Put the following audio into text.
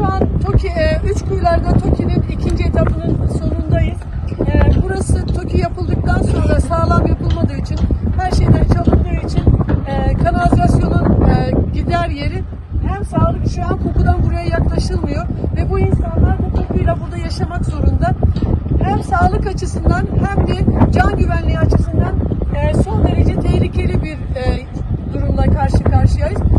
Şu an TOKİ, e, üç kuyularda TOKİ'nin ikinci etapının sonundayız. E, burası TOKİ yapıldıktan sonra sağlam yapılmadığı için, her şeyden çalındığı için e, kanalizasyonun e, gider yeri hem sağlık şu an kokudan buraya yaklaşılmıyor ve bu insanlar bu kokuyla burada yaşamak zorunda. Hem sağlık açısından hem de can güvenliği açısından e, son derece tehlikeli bir e, durumla karşı karşıyayız.